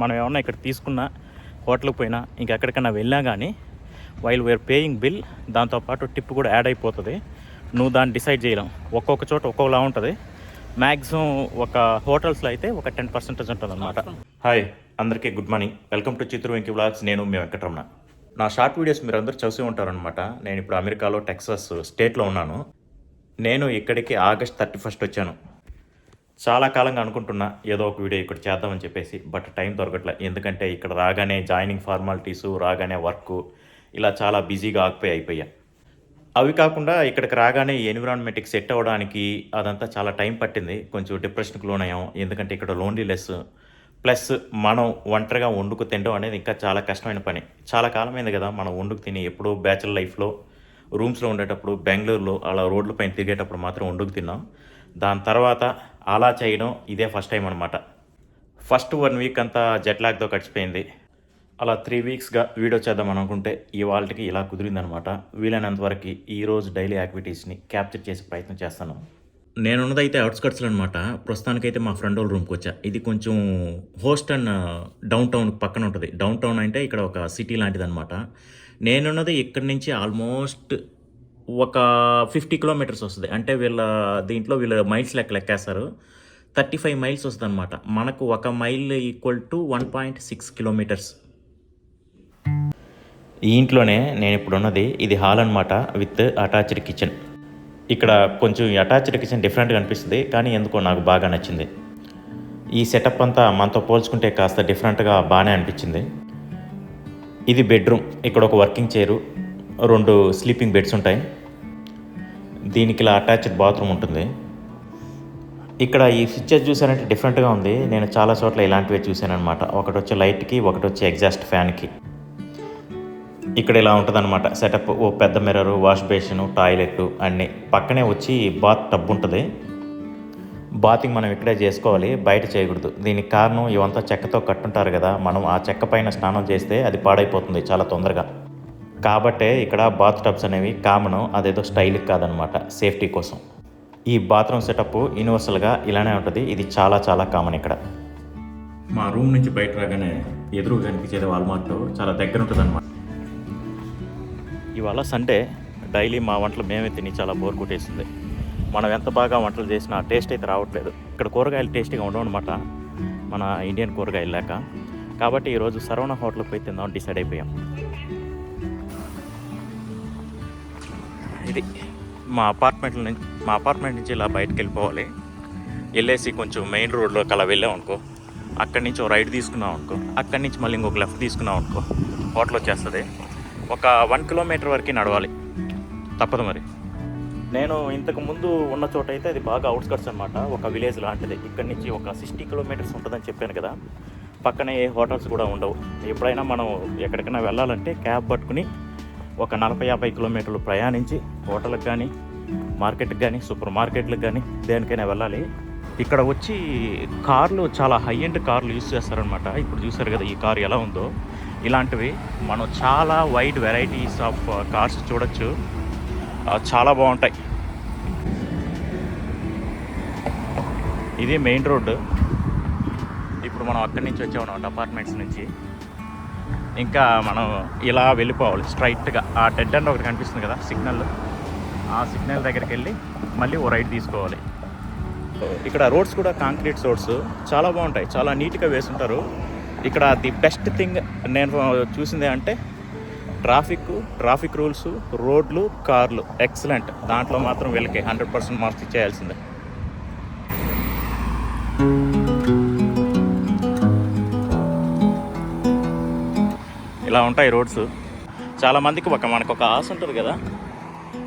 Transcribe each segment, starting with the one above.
మనం ఏమన్నా ఇక్కడ తీసుకున్నా హోటల్కి పోయినా ఇంకెక్కడికైనా వెళ్ళినా కానీ వైల్ వేర్ పేయింగ్ బిల్ దాంతోపాటు టిప్ కూడా యాడ్ అయిపోతుంది. నువ్వు దాన్ని డిసైడ్ చేయలేం. ఒక్కొక్క చోట ఒక్కొక్కలా ఉంటుంది. మ్యాక్సిమం ఒక హోటల్స్లో అయితే ఒక టెన్ పర్సెంటేజ్ ఉంటుంది అనమాట హాయ్ అందరికీ good morning. Welcome to Chitru Venki vlogs. నేను మీ వెంకటరమణ. నా షార్ట్ వీడియోస్ మీరు అందరూ చూసి ఉంటారనమాట నేను ఇప్పుడు అమెరికాలో టెక్సాస్ స్టేట్లో ఉన్నాను. నేను ఇక్కడికి ఆగస్ట్ థర్టీ ఫస్ట్ వచ్చాను. చాలా కాలంగా అనుకుంటున్నా ఏదో ఒక వీడియో ఇక్కడ చేద్దామని చెప్పేసి బట్ టైం దొరకట్లే. ఎందుకంటే ఇక్కడ రాగానే జాయినింగ్ ఫార్మాలిటీసు రాగానే వర్క్ ఇలా చాలా బిజీగా ఆగిపోయి అయిపోయా. అవి కాకుండా ఇక్కడికి రాగానే ఎన్విరాన్మెంట్కి సెట్ అవ్వడానికి అదంతా చాలా టైం పట్టింది. కొంచెం డిప్రెషన్కి లోనయ్యాం. ఎందుకంటే ఇక్కడ లోన్లీనెస్ ప్లస్ మనం ఒంటరిగా వండుకు తినడం అనేది ఇంకా చాలా కష్టమైన పని. చాలా కాలమైంది కదా మనం వండుకు తిని ఎప్పుడూ బ్యాచులర్ లైఫ్లో రూమ్స్లో ఉండేటప్పుడు బెంగళూరులో అలా రోడ్లపైన తిరిగేటప్పుడు మాత్రం వండుకు తిన్నాం. దాని తర్వాత అలా చేయడం ఇదే ఫస్ట్ టైం అనమాట ఫస్ట్ వన్ వీక్ అంతా జెట్ లాగ్తో గడిచిపోయింది. అలా త్రీ వీక్స్గా వీడియో చేద్దాం అనుకుంటే ఇవాళకి ఇలా కుదిరిందనమాట వీలైనంత వరకు ఈరోజు డైలీ యాక్టివిటీస్ని క్యాప్చర్ చేసే ప్రయత్నం చేస్తాను. నేనున్నదైతే అవుట్స్కట్స్లో అనమాట ప్రస్తుతానికైతే మా ఫ్రెండ్ వాళ్ళ రూమ్కి వచ్చా. ఇది కొంచెం హోస్ట్ అండ్ డౌన్ టౌన్ పక్కన ఉంటుంది. డౌన్ టౌన్ అంటే ఇక్కడ ఒక సిటీ లాంటిది అనమాట నేనున్నది ఇక్కడి నుంచి ఆల్మోస్ట్ ఒక ఫిఫ్టీ కిలోమీటర్స్ వస్తుంది. అంటే వీళ్ళ దీంట్లో వీళ్ళ మైల్స్ లెక్క లెక్కేస్తారు. థర్టీ ఫైవ్ మైల్స్ వస్తుంది అనమాట మనకు ఒక mile equal to one point six kilometres. ఈ ఇంట్లోనే నేను ఇప్పుడు ఉన్నది ఇది హాల్ అనమాట విత్ అటాచ్డ్ కిచెన్. ఇక్కడ కొంచెం అటాచ్డ్ కిచెన్ డిఫరెంట్గా అనిపిస్తుంది కానీ ఎందుకో నాకు బాగా నచ్చింది. ఈ సెటప్ అంతా మనతో పోల్చుకుంటే కాస్త డిఫరెంట్గా బాగానే అనిపించింది. ఇది బెడ్రూమ్. ఇక్కడ ఒక వర్కింగ్ చైరు రెండు స్లీపింగ్ బెడ్స్ ఉంటాయి. దీనికి ఇలా అటాచ్డ్ బాత్రూమ్ ఉంటుంది. ఇక్కడ ఈ స్విచ్చెస్ చూసారంటే డిఫరెంట్గా ఉంది. నేను చాలా చోట్ల ఇలాంటివే చూశాను అనమాట ఒకటి వచ్చి లైట్కి ఒకటి వచ్చి ఎగ్జాస్ట్ ఫ్యాన్కి ఇక్కడ ఇలా ఉంటుందన్నమాట. సెటప్ ఓ పెద్ద మిర్రర్ వాష్ బేసిన్ టాయిలెట్ అన్నీ. పక్కనే వచ్చి బాత్ టబ్ ఉంటుంది. బాతింగ్ మనం ఇక్కడే చేసుకోవాలి. బయట చేయకూడదు. దీనికి కారణం ఇవంతా చెక్కతో కట్టుంటారు కదా. మనం ఆ చెక్క పైన స్నానం చేస్తే అది పాడైపోతుంది చాలా తొందరగా. కాబట్టే ఇక్కడ బాత్ టబ్స్ అనేవి కామన్ అదేదో స్టైల్కి కాదనమాట సేఫ్టీ కోసం. ఈ బాత్రూమ్ సెటప్ యూనివర్సల్గా ఇలానే ఉంటుంది ఇది చాలా చాలా కామన్ ఇక్కడ. మా రూమ్ నుంచి బయట రాగానే ఎదురు కనిపించేది వాల్మార్ట్ చాలా దగ్గర ఉంటుంది అనమాట ఇవాళ సండే డైలీ మా వంటలు మేమే తిని చాలా బోర్ కొట్టేసింది. మనం ఎంత బాగా వంటలు చేసినా టేస్ట్ అయితే రావట్లేదు. ఇక్కడ కూరగాయలు టేస్టీగా ఉండవు అనమాట మన ఇండియన్ కూరగాయలు లేక. కాబట్టి ఈరోజు సరవణ హోటల్కి పోయి తిందాం డిసైడ్ అయిపోయాం. ఇది మా అపార్ట్మెంట్ నుంచి మా అపార్ట్మెంట్ నుంచి ఇలా బయటకు వెళ్ళిపోవాలి. వెళ్ళేసి కొంచెం మెయిన్ రోడ్లోకి అలా వెళ్ళాం అనుకో. అక్కడి నుంచి ఒక రైట్ తీసుకున్నాం అనుకో. అక్కడి నుంచి మళ్ళీ ఇంకొక లెఫ్ట్ తీసుకున్నాం అనుకో. హోటల్ వచ్చేస్తుంది. ఒక వన్ కిలోమీటర్ వరకు నడవాలి. తప్పదు మరి. నేను ఇంతకు ముందు ఉన్న చోట అయితే అది బాగా అవుట్స్కట్స్ అనమాట ఒక విలేజ్ లాంటిది. ఇక్కడి నుంచి ఒక సిక్స్టీ కిలోమీటర్స్ ఉంటుందని చెప్పాను కదా. పక్కనే ఏ హోటల్స్ కూడా ఉండవు. ఎప్పుడైనా మనం ఎక్కడికైనా వెళ్ళాలంటే క్యాబ్ పట్టుకుని ఒక నలభై యాభై కిలోమీటర్లు ప్రయాణించి హోటల్కి కానీ మార్కెట్కి కానీ సూపర్ మార్కెట్లకు కానీ దేనికైనా వెళ్ళాలి. ఇక్కడ వచ్చి కార్లు చాలా హై ఎండ్ కార్లు యూస్ చేస్తారనమాట ఇప్పుడు చూసారు కదా ఈ కార్ ఎలా ఉందో. ఇలాంటివి మనం చాలా వైడ్ వెరైటీస్ ఆఫ్ కార్స్ చూడొచ్చు. చాలా బాగుంటాయి. ఇది మెయిన్ రోడ్డు. ఇప్పుడు మనం అక్కడి నుంచి వచ్చామన్నమాట అపార్ట్మెంట్స్ నుంచి. ఇంకా మనం ఇలా వెళ్ళిపోవాలి స్ట్రైట్గా. ఆ డెడ్ అండ్ ఒకటి కనిపిస్తుంది కదా సిగ్నల్ ఆ సిగ్నల్ దగ్గరికి వెళ్ళి మళ్ళీ ఓ రైట్ తీసుకోవాలి. ఇక్కడ రోడ్స్ కూడా కాంక్రీట్ రోడ్స్. చాలా బాగుంటాయి చాలా నీట్గా వేసుంటారు. ఇక్కడ ది బెస్ట్ థింగ్ నేను చూసింది అంటే ట్రాఫిక్ ట్రాఫిక్ రూల్స్ రోడ్లు కార్లు. ఎక్సలెంట్ దాంట్లో మాత్రం వీళ్ళకి హండ్రెడ్ పర్సెంట్ మార్క్స్ ఇచ్చేయాల్సిందే ఇలా ఉంటాయి రోడ్స్. చాలామందికి ఒక మనకు ఒక ఆశ ఉంటుంది కదా.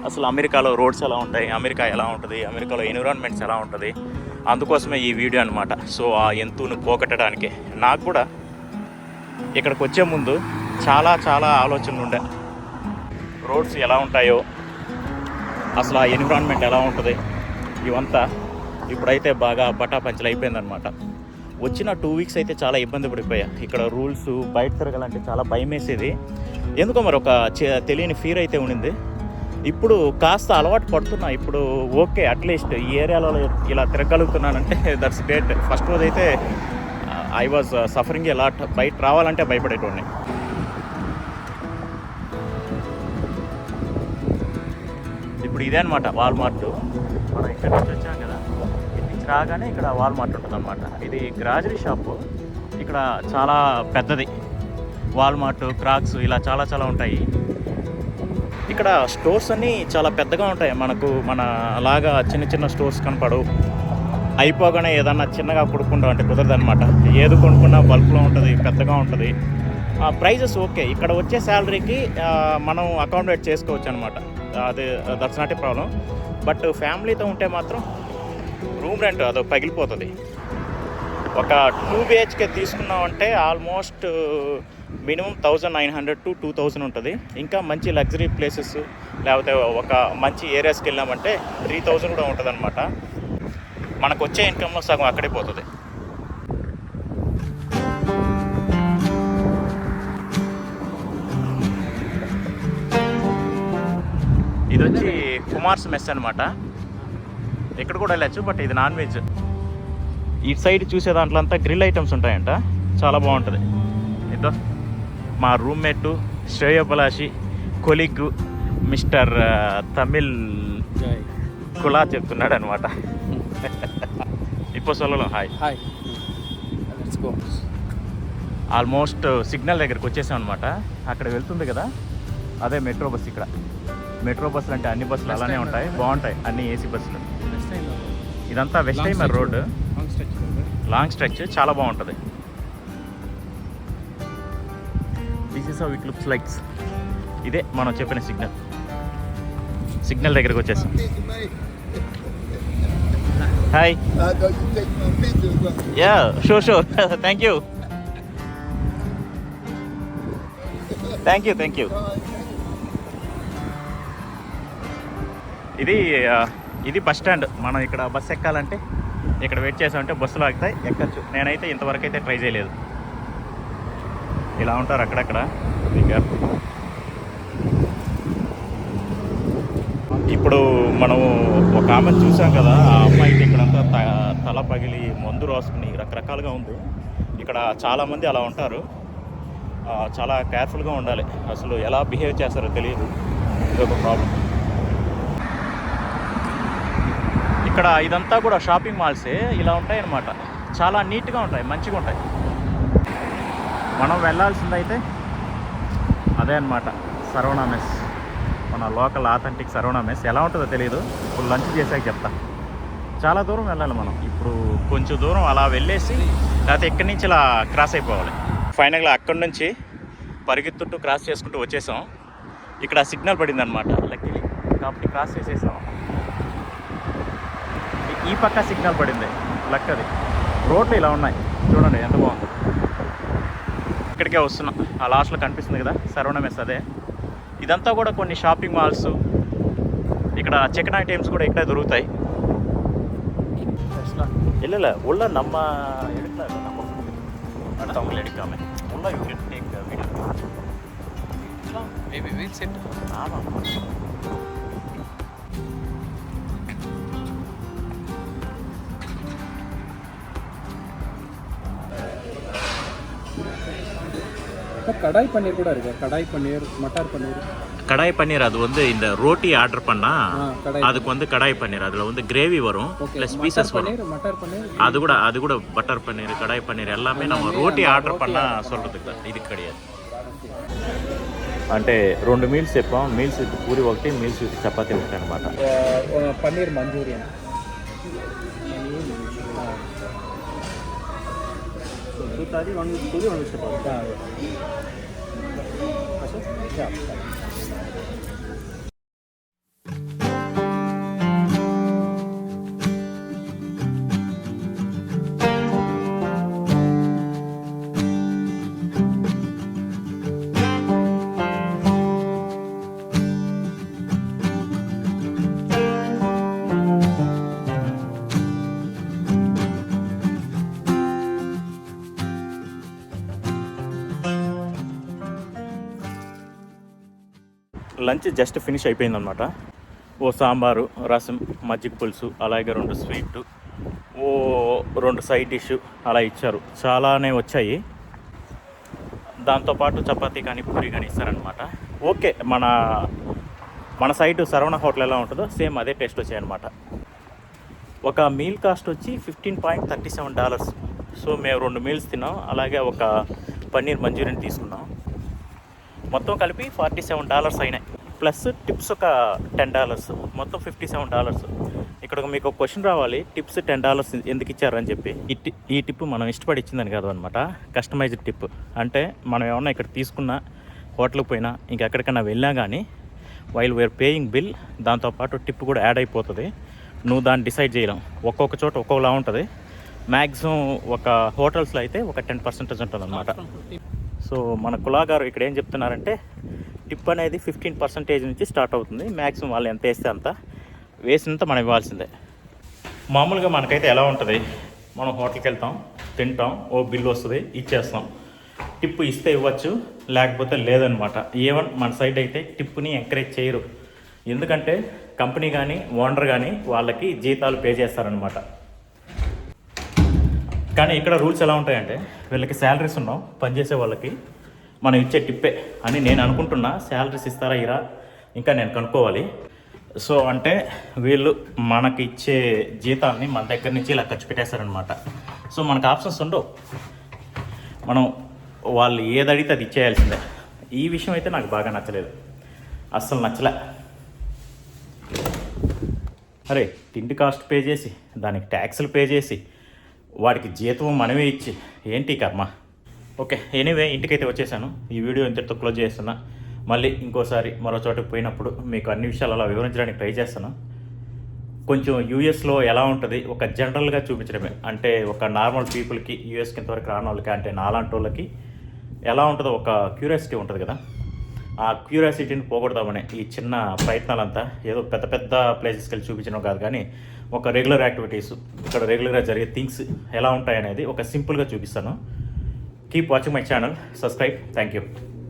అసలు అమెరికాలో రోడ్స్ ఎలా ఉంటాయి అమెరికా ఎలా ఉంటుంది అమెరికాలో ఎన్విరాన్మెంట్స్ ఎలా ఉంటుంది అందుకోసమే ఈ వీడియో అనమాట సో ఆ ఎంతును పోగొట్టడానికి. నాకు కూడా ఇక్కడికి వచ్చే ముందు చాలా చాలా ఆలోచనలు ఉండే. రోడ్స్ ఎలా ఉంటాయో అసలు ఆ ఎన్విరాన్మెంట్ ఎలా ఉంటుంది ఇవంతా ఇప్పుడైతే బాగా బటాపంచలు అయిపోయిందనమాట వచ్చిన టూ వీక్స్ అయితే చాలా ఇబ్బంది పడిపోయా. ఇక్కడ రూల్స్ బయట తిరగాలంటే చాలా భయం వేసేది. ఎందుకో మరి ఒక తెలియని ఫీర్ అయితే ఉండింది. ఇప్పుడు కాస్త అలవాటు పడుతున్నా. ఇప్పుడు ఓకే అట్లీస్ట్ ఈ ఏరియాలో ఇలా తిరగలుగుతున్నానంటే దట్స్ గ్రేట్ ఫస్ట్ రోజు అయితే ఐ వాజ్ సఫరింగ్ ఎలా బయట రావాలంటే భయపడేటోడిని. ఇప్పుడు ఇదే అనమాట వాల్మార్ట్ మనం ఇక్కడ నుంచి వచ్చాం కదా. నుంచి రాగానే ఇక్కడ వాల్మార్ట్ ఉంటుంది అనమాట ఇది గ్రాజరీ షాపు. ఇక్కడ చాలా పెద్దది. వాల్మార్ట్ క్రాక్స్ ఇలా చాలా చాలా ఉంటాయి. ఇక్కడ స్టోర్స్ అన్నీ చాలా పెద్దగా ఉంటాయి. మనకు మన లాగా చిన్న చిన్న స్టోర్స్ కనపడవు. అయిపోగానే ఏదన్నా చిన్నగా కొనుక్కుంటాం అంటే కుదరదనమాట ఏది కొనుక్కున్నా బల్క్లో ఉంటుంది పెద్దగా ఉంటుంది. Prices okay. ఇక్కడ వచ్చే శాలరీకి మనం అకామిడేట్ చేసుకోవచ్చు అనమాట అది that's not a problem but ఫ్యామిలీతో ఉంటే మాత్రం రూమ్ రెంట్ అది పగిలిపోతుంది. ఒక టూ బిహెచ్కే తీసుకున్నామంటే almost minimum thousand nine hundred to two thousand ఉంటుంది. ఇంకా మంచి లగ్జరీ ప్లేసెస్ లేకపోతే ఒక మంచి ఏరియాస్కి వెళ్ళామంటే త్రీ థౌజండ్ కూడా ఉంటుంది అనమాట మనకు వచ్చే ఇన్కమ్లో సగం అక్కడే పోతుంది. ఇది వచ్చి కుమార్స్ మెస్ అనమాట ఇక్కడ కూడా వెళ్ళచ్చు బట్ ఇది నాన్ వెజ్. ఈ సైడ్ చూసే దాంట్లో అంతా గ్రిల్ ఐటమ్స్ ఉంటాయంట. చాలా బాగుంటుంది. ఇదో మా రూమ్మేట్ శ్రేయోపలాషి కొలిగ్ మిస్టర్ తమిళ్ కులా చెప్తున్నాడు అనమాట ఇప్పుడు సొల్లలో హాయ్. Go. ఆల్మోస్ట్ సిగ్నల్ దగ్గరికి వచ్చేసాం అనమాట అక్కడ వెళ్తుంది కదా? అదే మెట్రో బస్ ఇక్కడ. మెట్రో బస్సులు అంటే అన్ని బస్సులు అలానే ఉంటాయి. బాగుంటాయి. అన్ని ఏసీ బస్సులు. ఇదంతా west stretch road. Long stretch చాలా బాగుంటుంది. This is how it looks likes ఇదే మనం చెప్పిన సిగ్నల్ సిగ్నల్ దగ్గరికి వచ్చేసాం. Hi Uh. Yeah sure sure thank you thank you thank you ఇది ఆ, ఇది బస్ స్టాండ్. మనం ఇక్కడ బస్ ఎక్కాలంటే ఇక్కడ వెయిట్ చేసామంటే బస్సులు ఆగుతాయి ఎక్కచ్చు. నేనైతే ఇంతవరకు అయితే ట్రై చేయలేదు. ఇలా ఉంటారు అక్కడక్కడ. ఇప్పుడు మనము ఒక ఆమెను చూసాం కదా ఆ అమ్మాయికి ఇక్కడంతా తల పగిలి మందు రాసుకుని రకరకాలుగా ఉంది. ఇక్కడ చాలామంది అలా ఉంటారు. చాలా కేర్ఫుల్గా ఉండాలి. అసలు ఎలా బిహేవ్ చేస్తారో తెలియదు. ఇదొక ప్రాబ్లం ఇక్కడ ఇదంతా కూడా షాపింగ్ మాల్సే. ఇలా ఉంటాయి అన్నమాట చాలా నీట్గా ఉంటాయి మంచిగా ఉంటాయి. మనం వెళ్ళాల్సిందైతే అదే అన్నమాట సరవణ మెస్. మన లోకల్ ఆథెంటిక్ సరవణ మెస్. ఎలా ఉంటుందో తెలియదు ఇప్పుడు లంచ్ చేసాక చెప్తా. చాలా దూరం వెళ్ళాలి మనం. ఇప్పుడు కొంచెం దూరం అలా వెళ్ళేసి లేకపోతే ఇక్కడి నుంచి ఇలా క్రాస్ అయిపోవాలి. ఫైనల్గా అక్కడి నుంచి పరిగెత్తుంటూ క్రాస్ చేసుకుంటూ వచ్చేసాం. ఇక్కడ సిగ్నల్ పడింది అనమాట లక్కీ కాబట్టి క్రాస్ చేసేసాం. ఈ పక్క సిగ్నల్ పడింది లక్ అది రోడ్లు ఇలా ఉన్నాయి చూడండి ఎంత బాగుంది ఇక్కడికే వస్తున్నాం ఆ లాస్ట్లో కనిపిస్తుంది కదా సరవణమెస్ అదే ఇదంతా కూడా కొన్ని షాపింగ్ మాల్స్ ఇక్కడ చికెన్ ఐటమ్స్ కూడా ఇక్కడే దొరుకుతాయి இல்லைல்ல உள்ள நம்ம எடுக்கல நம்ம அடுத்தவங்கள எடுக்காம உள்ள யூ கேன் கடாய் பன்னீர் கூட இருக்கு கடாய் பன்னீர் மட்டார் பன்னீர் கடாய் பன்னீர் அது வந்து இந்த ரோட்டி ஆர்டர் பண்ணா ஆ கடாய் அதுக்கு வந்து கடாய் பன்னீர் அதில் வந்து கிரேவி வரும் ஓகே ப்ளஸ் மட்டார் பீசஸ் வரும் பன்னீர் மட்டார் பன்னீர் அது கூட அது கூட பட்டர் பன்னீர் கடாய் பன்னீர் எல்லாமே நம்ம எல்லாமே రోటీ நம்ம ఆర్డర్ రోటీ పన్నా order சொல்கிறதுக்கு தான் ఇది கிடையாது అంటే రెండు మీల్స్ చెప్పాం మీల్స్ విత్ పూరి ఒకటి మీల్స్ విత్ చపాతీ ఒకటి అనమాట பன்னீர் તારી વાણી થોડી વાણી છે లంచ్ జస్ట్ ఫినిష్ అయిపోయిందనమాట ఓ సాంబారు రసం మజ్జిగ పులుసు అలాగే రెండు స్వీట్ ఓ రెండు సైడ్ డిష్ అలా ఇచ్చారు. చాలానే వచ్చాయి. దాంతోపాటు చపాతీ కానీ పూరి కానీ ఇస్తారనమాట ఓకే మన మన సైడ్ సరవణ హోటల్ ఎలా ఉంటుందో సేమ్ అదే టేస్ట్ వచ్చాయన్నమాట. ఒక మీల్ కాస్ట్ వచ్చి fifteen point thirty seven dollars. So మేము రెండు మీల్స్ తిన్నాం అలాగే ఒక పన్నీర్ మంచూరియన్ తీసుకున్నాం. మొత్తం కలిపి ఫార్టీ సెవెన్ డాలర్స్ అయినాయి. ప్లస్ టిప్స్ ఒక టెన్ డాలర్స్. మొత్తం ఫిఫ్టీ సెవెన్ డాలర్స్. ఇక్కడ మీకు ఒక క్వశ్చన్ రావాలి. టిప్స్ టెన్ డాలర్స్ ఎందుకు ఇచ్చారు అని చెప్పి. ఈ టిప్ మనం ఇష్టపడి ఇచ్చిందని కాదు అనమాట కస్టమైజ్డ్ టిప్. అంటే మనం ఏమన్నా ఇక్కడ తీసుకున్న హోటల్కి పోయినా ఇంకెక్కడికైనా వెళ్ళినా కానీ వైల్ వేర్ పేయింగ్ బిల్ దాంతోపాటు టిప్ కూడా యాడ్ అయిపోతుంది. నువ్వు దాన్ని డిసైడ్ చేయలేం. ఒక్కొక్క చోట ఒక్కొక్కలా ఉంటుంది. మ్యాక్సిమం ఒక హోటల్స్లో అయితే ఒక టెన్ పర్సెంటేజ్ ఉంటుంది అనమాట సో మన కులాగారు ఇక్కడ ఏం చెప్తున్నారంటే టిప్ అనేది ఫిఫ్టీన్ పర్సెంటేజ్ నుంచి స్టార్ట్ అవుతుంది. మ్యాక్సిమం వాళ్ళు ఎంత వేస్తే అంత వేసినంత మనం ఇవ్వాల్సిందే. మామూలుగా మనకైతే ఎలా ఉంటుంది? మనం హోటల్కి వెళ్తాం తింటాం ఓ బిల్ వస్తుంది ఇచ్చేస్తాం. టిప్ ఇస్తే ఇవ్వచ్చు లేకపోతే లేదనమాట. ఏవన్ మన సైడ్ అయితే టిప్ని ఎంకరేజ్ చేయరు. ఎందుకంటే కంపెనీ కానీ ఓనర్ కానీ వాళ్ళకి జీతాలు పే చేస్తారనమాట. కానీ ఇక్కడ రూల్స్ ఎలా ఉంటాయంటే వీళ్ళకి శాలరీస్ ఉన్నాం పనిచేసే వాళ్ళకి మనం ఇచ్చే టిప్పే అని నేను అనుకుంటున్నా. శాలరీస్ ఇస్తారా ఇరా? ఇంకా నేను కనుక్కోవాలి. సో అంటే వీళ్ళు మనకి ఇచ్చే జీతాన్ని మన దగ్గర నుంచి ఇలా ఖర్చు పెట్టేస్తారనమాట సో మనకు ఆప్షన్స్ ఉండవు. మనం వాళ్ళు ఏది అడిగితే అది ఇచ్చేయాల్సిందే. ఈ విషయం అయితే నాకు బాగా నచ్చలేదు. అస్సలు నచ్చలే. అరే తిండి కాస్ట్ పే చేసి దానికి ట్యాక్సులు పే చేసి వాడికి జీతం మనమే ఇచ్చి ఏంటి కర్మ? ఓకే ఎనీవే ఇంటికైతే వచ్చేసాను. ఈ వీడియో ఇంతటితో క్లోజ్ చేస్తున్నా. మళ్ళీ ఇంకోసారి మరో చోటకి పోయినప్పుడు మీకు అన్ని విషయాలు అలా వివరించడానికి ట్రై చేస్తాను. కొంచెం యూఎస్లో ఎలా ఉంటుంది? ఒక జనరల్గా చూపించడమే. అంటే ఒక నార్మల్ పీపుల్కి యూఎస్కి ఇంతవరకు రాని వాళ్ళకి అంటే నాలాంటి వాళ్ళకి ఎలా ఉంటుందో ఒక క్యూరియాసిటీ ఉంటుంది కదా. ఆ క్యూరియాసిటీని పోగొడదామనే ఈ చిన్న ప్రయత్నాలంతా ఏదో పెద్ద పెద్ద ప్లేసెస్కి వెళ్ళి చూపించడం కాదు కానీ ఒక రెగ్యులర్ యాక్టివిటీస్ ఇక్కడ రెగ్యులర్గా జరిగే థింగ్స్ ఎలా ఉంటాయనేది ఒక సింపుల్గా చూపిస్తాను. Keep watching my channel subscribe thank you